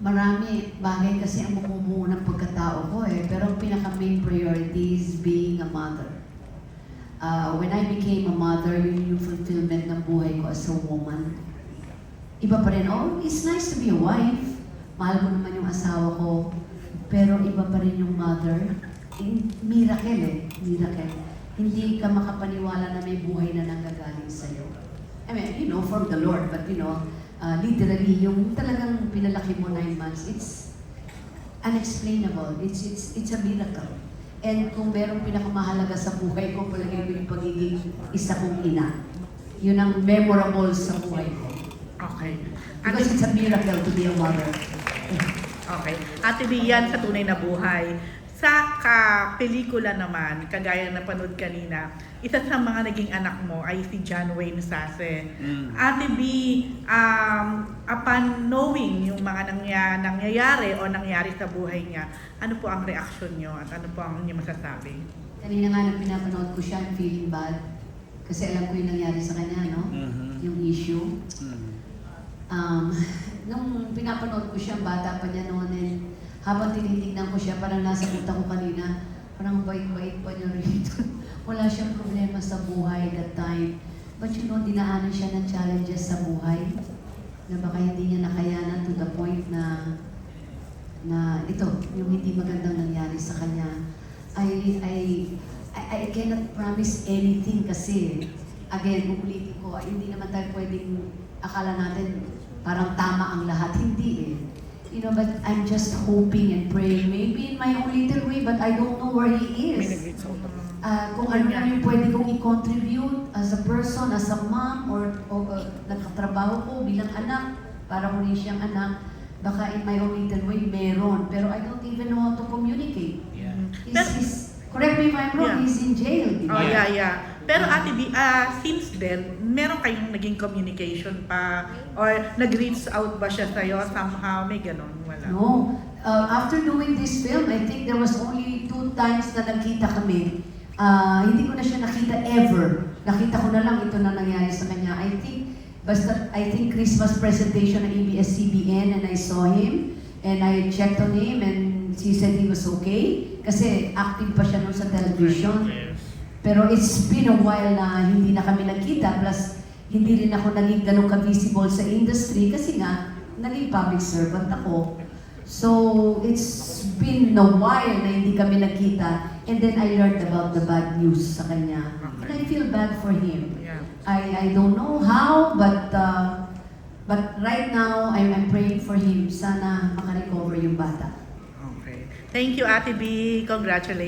marami bagay kasi ang bumubuo ng pagkatao ko eh. Pero ang pinaka-main priority is being a mother. Uh, when I became a mother, yun yung fulfillment ng buhay ko as a woman. Iba pa rin, oh, it's nice to be a wife. Mahal ko naman yung asawa ko. Pero iba pa rin yung mother. In, miracle eh, miracle. Hindi ka makapaniwala na may buhay na nanggagaling sa'yo. I mean, you know, from the Lord, but you know, uh, literally, yung talagang pinalaki mo nine months, it's unexplainable. It's, it's, it's a miracle. And kung merong pinakamahalaga sa buhay ko, palagay ko yung pagiging isa kong ina. Yun ang memorable sa buhay ko. Okay. Because it's a miracle to be a mother. okay. Ate Bian sa tunay na buhay. Sa ka-pelikula naman, kagaya na panood kanina, isa sa mga naging anak mo ay si John Wayne Sase. Mm. Ate B, um, upon knowing yung mga nangya, nangyayari o nangyari sa buhay niya, ano po ang reaksyon niyo at ano po ang inyo masasabi? Kanina nga nang pinapanood ko siya, feeling bad. Kasi alam ko yung nangyari sa kanya, no? Mhm. Yung issue. Mm. Um, nung pinapanood ko siya, bata pa niya noon, and habang tinitingnan ko siya, parang nasa utak ko kanina, parang bait-bait pa niya rito. Wala siyang problema sa buhay that time. But you know, dinaanan siya ng challenges sa buhay na baka hindi niya nakayanan to the point na na ito, yung hindi magandang nangyari sa kanya. I, I, I, I cannot promise anything kasi, again, uulitin ko, hindi naman tayo pwedeng akala natin parang tama ang lahat. Know, but I'm just hoping and praying, maybe in my own little way, but I don't know where he is. Ah, kung ano lang yung pwede kong i-contribute as a person, as a mom, or, o uh, nagkatrabaho ko bilang anak, para ko rin siyang anak, baka in my own little way, meron. Pero I don't even know how to communicate. Yeah. He's, he's, if I'm wrong, Yeah. he's in jail, di Oh, yeah, yeah. Pero Ate B, ah, since then, meron kayong naging communication pa? Or nag-reach out ba siya sa'yo? Somehow, may ganon? Wala. No. Uh, after doing this film, I think there was only two times na nagkita kami. Ah, hindi ko na siya nakita ever. Nakita ko na lang ito na nangyari sa kanya. I think, basta, I think Christmas presentation ng ABS-CBN and I saw him and I checked on him and he said he was okay kasi active pa siya nun sa television. Pero it's been a while na hindi na kami nagkita plus hindi rin ako naging ganun ka-visible sa industry kasi nga naging public servant ako. So it's been a while na hindi kami nagkita and then I learned about the bad news sa kanya. And I feel bad for him. I, I don't know how but uh, but right now I'm, I'm praying for him. Sana makarecover yung bata. Okay. Thank you, Ate B. Congratulations.